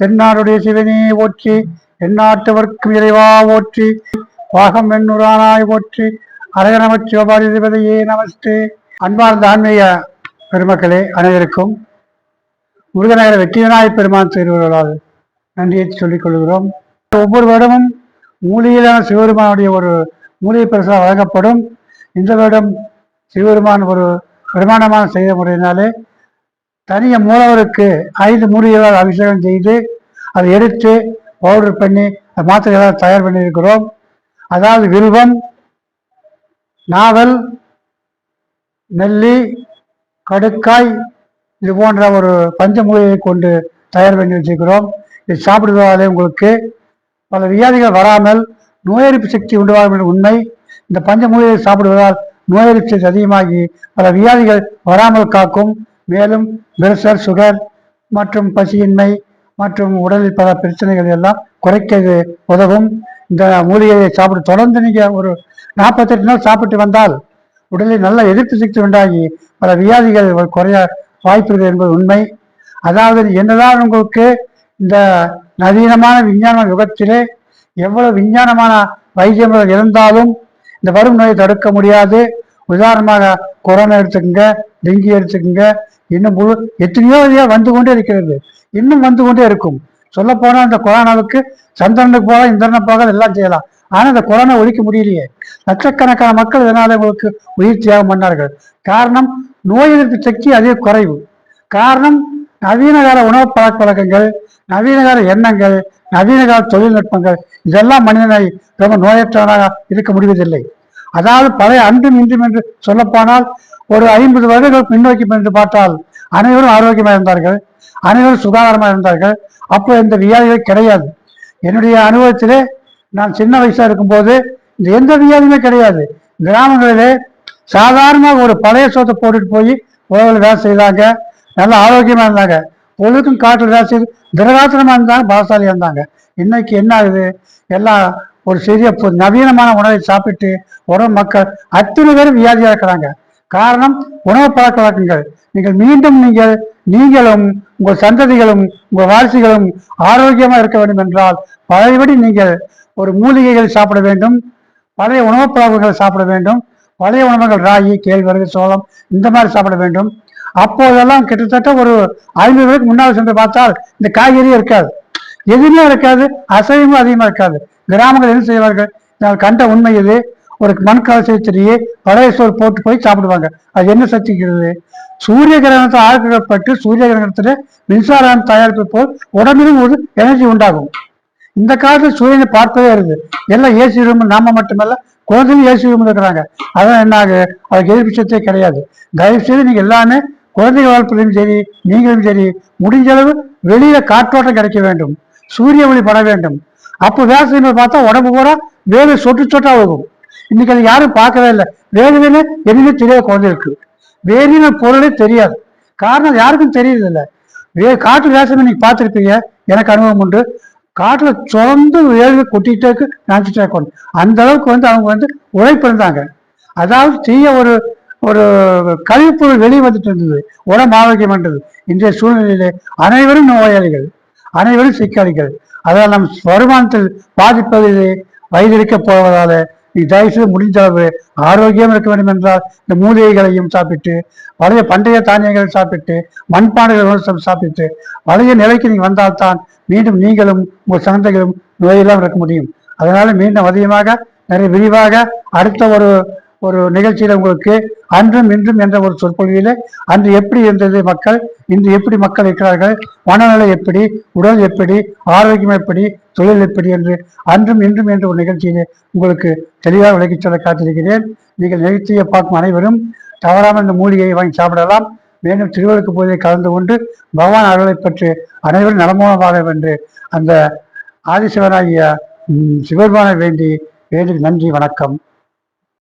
தென்னாடுடைய சிவனே ஓற்றி எந்நாட்டவர்க்கும் இறைவா ஓற்றி பாகம் வெண்ணுரானாய் ஓற்றி அரகநம சிவபாரிதிபதியே நமஸ்தே. அன்பார்ந்த ஆன்மீக பெருமக்களே அனைவருக்கும் முருகநகர வெற்றியனாய் பெருமான் திருவர்களால் நன்றியை சொல்லிக் கொள்கிறோம். ஒவ்வொரு வருடமும் மூலிகையிலான சிவபெருமானுடைய ஒரு மூலிகை பரிசாக வழங்கப்படும். இந்த வருடம் சிவபெருமான் ஒரு பிரமாண்டமான செய்த முறையினாலே தனிய மூலவருக்கு ஐந்து மூலிகைகளால் அபிஷேகம் செய்து அதை எடுத்து பவுடர் பண்ணி மாத்திரைகளால் தயார் பண்ணியிருக்கிறோம். அதாவது வில்வம் நாவல் நெல்லி கடுக்காய் இது போன்ற ஒரு பஞ்சமூலிகையை கொண்டு தயார் பண்ணி வச்சிருக்கிறோம். இது சாப்பிடுவதாலே உங்களுக்கு பல வியாதிகள் வராமல் நோய் சக்தி உண்டாகும் என்ற உண்மை. இந்த பஞ்சமூலிகை சாப்பிடுவதால் நோய் எதிர்ப்பு சக்தி அதிகமாகி பல வியாதிகள் வராமல் காக்கும். மேலும் பிரஷர் சுகர் மற்றும் பசியின்மை மற்றும் உடலில் பல பிரச்சனைகள் எல்லாம் குறைக்க உதவும். இந்த மூலிகையை சாப்பிட தொடர்ந்து நீங்க ஒரு நாற்பத்தெட்டு நாள் சாப்பிட்டு வந்தால் உடலில் நல்ல எதிர்ப்பு சக்தி உண்டாகி பல வியாதிகள் குறைய வாய்ப்புள்ளது என்பது உண்மை. அதாவது என்னதான் உங்களுக்கு இந்த நவீனமான விஞ்ஞான யுகத்திலே எவ்வளவு விஞ்ஞானமான வைத்தியங்கள் இருந்தாலும் இந்த வரும் நோயை தடுக்க முடியாது. உதாரணமாக கொரோனா எடுத்துக்கோங்க டெங்கி எடுத்துக்கோங்க இன்னும் முழு எத்தனையோ வழியா வந்து கொண்டே இருக்கிறது. இன்னும் வந்து கொண்டே இருக்கும். சொல்ல போனா இந்த கொரோனாவுக்கு சந்திரனுக்கு போகலாம் இந்திரனை போகலாம் எல்லாம் செய்யலாம். ஆனா இந்த கொரோனா ஒழிக்க முடியலையே. லட்சக்கணக்கான மக்கள் இதனால உங்களுக்கு உயிர் தியாகம் பண்ணார்கள் காரணம் நோய் எதிர்ப்பு சக்தி அதிக குறைவு. காரணம் நவீன கால உணவு பழக்க வழக்கங்கள் நவீன கால எண்ணங்கள் நவீன கால தொழில்நுட்பங்கள். இதெல்லாம் மனிதனை ரொம்ப நோயற்றவனாக இருக்க முடிவதில்லை. அதாவது பழைய அன்றும் இன்றும் என்று சொல்லப்போனால் ஒரு ஐம்பது வருடங்கள் பின்னோக்கி என்று பார்த்தால் அனைவரும் ஆரோக்கியமாக இருந்தார்கள் அனைவரும் சுகாதாரமாக இருந்தார்கள். அப்போ இந்த வியாதிகள் கிடையாது. என்னுடைய அனுபவத்திலே நான் சின்ன வயசாக இருக்கும்போது இந்த எந்த வியாதியுமே கிடையாது. கிராமங்களிலே சாதாரணமாக ஒரு பழைய சோத்தை போட்டுட்டு போய் உழவில் வேலை செய்தாங்க நல்லா ஆரோக்கியமாக இருந்தாங்க. பொழுதுக்கும் காட்டில் வேலை செய்து திரகாத்திரமா இருந்தாங்க பலசாலியாக இருந்தாங்க. இன்னைக்கு என்ன ஆகுது? எல்லாம் ஒரு சிறிய நவீனமான உணவை சாப்பிட்டு உணவு மக்கள் அத்தனை பேரும் வியாதியாக இருக்கிறாங்க. காரணம் உணவு பழக்க வழக்கங்கள். நீங்கள் மீண்டும் நீங்கள் நீங்களும் உங்கள் சந்ததிகளும் உங்கள் வாரிசுகளும் ஆரோக்கியமாக இருக்க வேண்டும் என்றால் பழையபடி நீங்கள் ஒரு மூலிகைகள் சாப்பிட வேண்டும் பழைய உணவுப் பழக்கங்களை சாப்பிட வேண்டும் பழைய உணவுகள் ராகி கேழ்வரகு சோளம் இந்த மாதிரி சாப்பிட வேண்டும். அப்போதெல்லாம் கிட்டத்தட்ட ஒரு ஐநூறு பேருக்கு முன்னால் சென்று பார்த்தால் இந்த காய்கறியே இருக்காது. எதுவுமே இருக்காது அசைவமும் அதிகமாக இருக்காது. கிராமங்கள் என்ன செய்வார்கள்? நான் கண்ட உண்மை இது ஒரு மண் கலசத்திலேயே பழைய சோறு போட்டு போய் சாப்பிடுவாங்க. அது என்ன சக்திக்கிறது சூரிய கிரகணத்தை ஆக்கப்பட்டு சூரிய கிரகணத்துல மின்சாரம் தயாரிப்பு போல் உடம்பிலும் ஒரு எனர்ஜி உண்டாகும். இந்த காலத்தில் சூரியனை பார்ப்பதே இருக்கு எல்லாம் ஏசி ரூம் நாம மட்டுமல்ல குழந்தைங்க ஏசி ரூம் இருக்கிறாங்க. அதான் என்ன ஆகு? அதுக்கு எதிர்ப்பு கிடையாது. தயவு செய்து நீங்க எல்லாமே குழந்தைகள் வளர்ப்புலையும் சரி நீங்களும் சரி முடிஞ்ச அளவு வெளியில காற்றோட்டம் கிடைக்க வேண்டும். சூரிய ஒளி பட வேண்டும். அப்போ வேசனை பார்த்தா உடம்பு பூரா வேலை சொட்டு சொட்டா போகும் இன்னைக்கு அது யாரும் பார்க்கவே இல்லை. வேணுமே எதுவுமே தெரியாத குழந்தைகளுக்கு வேறின பொருளே தெரியாது. காரணம் யாருக்கும் தெரியறது இல்லை. வே காட்டு வேஷம் நீங்க பார்த்துருப்பீங்க. எனக்கு அனுபவம் உண்டு. காட்டுல தொடர்ந்து வேர்வை கொட்டிட்டே இருக்கு நினைச்சிட்டே இருக்கணும் அந்த அளவுக்கு வந்து அவங்க வந்து உழைப்பு இருந்தாங்க அதாவது தீய ஒரு ஒரு கழிவுப்பொருள் வெளியே வந்துட்டு இருந்தது. உடம்பு ஆரோக்கியம் பண்றது இன்றைய சூழ்நிலையிலே அனைவரும் நோயாளிகள். அனைவரும் சிக்கலிகள் அதால் நம் வருமானத்தில் பாதிப்பதிலே வயதிருக்க போவதால நீ தயவுசெய்து முடிஞ்ச அளவு ஆரோக்கியம் இருக்க வேண்டும் என்றால் இந்த மூலிகைகளையும் சாப்பிட்டு பழைய பண்டைய தானியங்களை சாப்பிட்டு மண்பானைகள் சாப்பிட்டு பழைய நிலைக்கு நீங்கள் வந்தால்தான் மீண்டும் நீங்களும் உங்கள் சந்தைகளும் நோயெல்லாம் இருக்க முடியும். அதனால மீண்டும் அதிகமாக நிறைய விரிவாக அடுத்த ஒரு ஒரு நிகழ்ச்சியில் உங்களுக்கு அன்றும் இன்றும் என்ற ஒரு சொற்பொழிவில் அன்று எப்படி இருந்தது மக்கள் இன்று எப்படி மக்கள் இருக்கிறார்கள் மனநிலை எப்படி உடல் எப்படி ஆரோக்கியம் எப்படி தொழில் எப்படி என்று அன்றும் இன்றும் என்ற ஒரு நிகழ்ச்சியிலே உங்களுக்கு தெளிவாக விளக்கிச் சொல்ல காத்திருக்கிறேன். நீங்கள் நிகழ்ச்சியை பார்க்கும் அனைவரும் தவறாமல் இந்த மூலிகையை வாங்கி சாப்பிடலாம். மேலும் திருவிழுக்கு போதை கலந்து கொண்டு பகவான் அருளை பெற்று அனைவரும் நலமோகமாக வென்று அந்த ஆதிசிவனாகிய சிவபெருமானை வேண்டி வேண்டி நன்றி வணக்கம்.